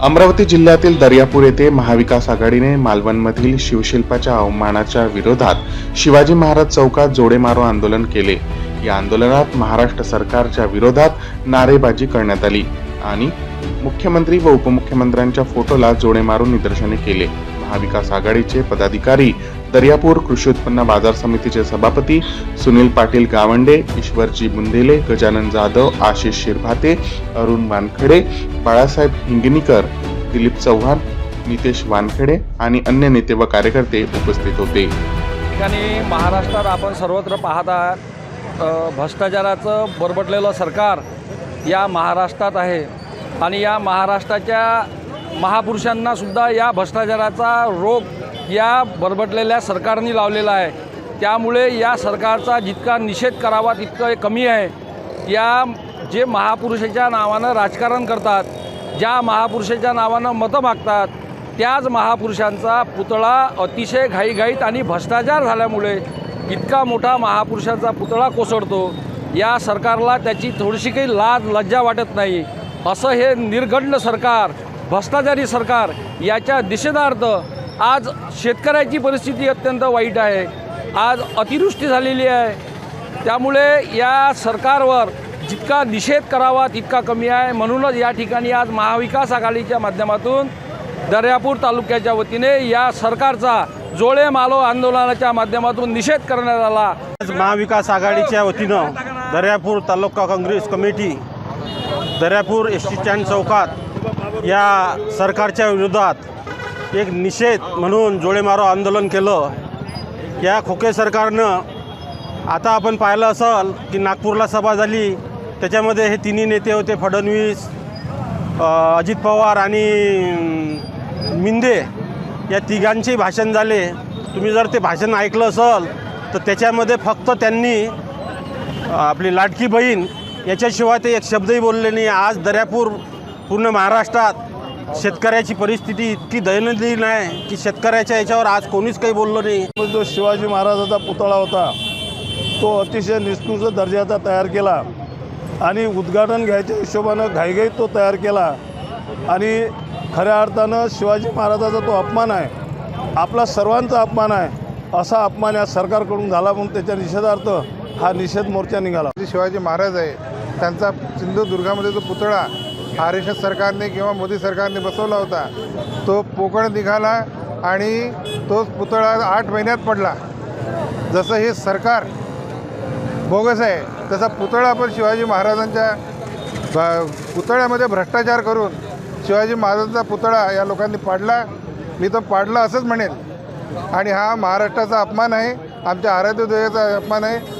अमरावती जिल्ह्यातील दर्यापूर येथे महाविकास आघाडीने मालवणमधील शिवशिल्पाच्या अवमानाच्या विरोधात शिवाजी महाराज चौकात जोडेमारो आंदोलन केले. या आंदोलनात महाराष्ट्र सरकारच्या विरोधात नारेबाजी करण्यात आली आणि मुख्यमंत्री व उपमुख्यमंत्र्यांच्या फोटोला जोडे मारून निदर्शने केले. महाविकास आघाडीचे पदाधिकारी दर्यापूर कृषी उत्पन्न बाजार समितीचे सभापती सुनील पाटील गावंडे ईश्वरजी बुंदेले गजानन जाधव आशिष शिरभाते अरुण वानखडे बाळासाहेब हिंगणीकर दिलीप चव्हाण नितेश वानखेडे आणि अन्य नेते व कार्यकर्ते उपस्थित होते. ठिकाणी महाराष्ट्रात आपण सर्वत्र पाहत आहात भ्रष्टाचाराचं बरबटलेलं सरकार या महाराष्ट्रात आहे आणि या महाराष्ट्राच्या महापुरुषांना सुद्धा या भ्रष्टाचाराचा रोग या बरबटलेल्या सरकारने लावलेला आहे. त्यामुळे या सरकारचा जितका निषेध करावा तितकं कमी आहे. या जे महापुरुषाच्या नावानं राजकारण करतात ज्या महापुरुषाच्या नावानं मतं मागतात त्याच महापुरुषांचा पुतळा अतिशय घाईघाईत आणि भ्रष्टाचार झाल्यामुळे इतका मोठा महापुरुषांचा पुतळा कोसळतो. या सरकारला त्याची थोडीशी काही लाज लज्जा वाटत नाही. असं हे निर्गंड सरकार भ्रष्टाचारी सरकार याच्या दिशेदार्थ आज शेतकऱ्याची परिस्थिती अत्यंत वाईट आहे. आज अतिवृष्टी झालेली आहे. त्यामुळे या सरकारवर जितका निषेध करावा तितका कमी आहे. म्हणूनच या ठिकाणी आज महाविकास आघाडीच्या माध्यमातून दर्यापूर तालुक्याच्या वतीने या सरकारचा जोळे मालो आंदोलनाच्या माध्यमातून निषेध करण्यात आला. आज महाविकास आघाडीच्या वतीनं दर्यापूर तालुका Congress committee Daryapur S T stand चौकात या सरकारच्या विरोधात एक निषेध म्हणून जोडेमारो आंदोलन केलं. या खोके सरकारनं आता आपण पाहिलं असाल की नागपूरला सभा झाली. त्याच्यामध्ये हे तिन्ही नेते होते फडणवीस अजित पवार आणि मिंदे. या तिघांचे भाषण झाले. तुम्ही जर ते भाषण ऐकलं असाल तर त्याच्यामध्ये फक्त त्यांनी आपली लाडकी बहीण याच्याशिवाय ते एक शब्दही बोलले नाही. आज दर्यापूर पूर्ण महाराष्ट्रात शेतकऱ्याची परिस्थिती इतकी दैनंदिन आहे की शेतकऱ्याच्या याच्यावर आज कोणीच काही बोललं नाही. जो शिवाजी महाराजाचा पुतळा होता तो अतिशय निष्कृष दर्जाचा तयार केला आणि उद्घाटन घ्यायच्या हिशोबानं घाईघाईत तो तयार केला. आणि खऱ्या अर्थानं शिवाजी महाराजाचा तो अपमान आहे. आपला सर्वांचा अपमान आहे. असा अपमान या सरकारकडून झाला म्हणून त्याच्या निषेधार्थ हा निषेध मोर्चा निघाला. जे शिवाजी महाराज आहे त्यांचा सिंधुदुर्गामध्ये जो पुतळा आर एस एस सरकारने किंवा मोदी सरकारने बसवला होता तो पोकळ निघाला आणि तोच पुतळा आठ महिन्यात पडला. जसं हे सरकार बोगस आहे तसा पुतळा पण शिवाजी महाराजांच्या पुतळ्यामध्ये भ्रष्टाचार करून शिवाजी महाराजांचा पुतळा या लोकांनी पाडला. मी तो पाडला असंच म्हणेन. आणि हा महाराष्ट्राचा अपमान आहे आमच्या आराध्यदेवाचा अपमान आहे.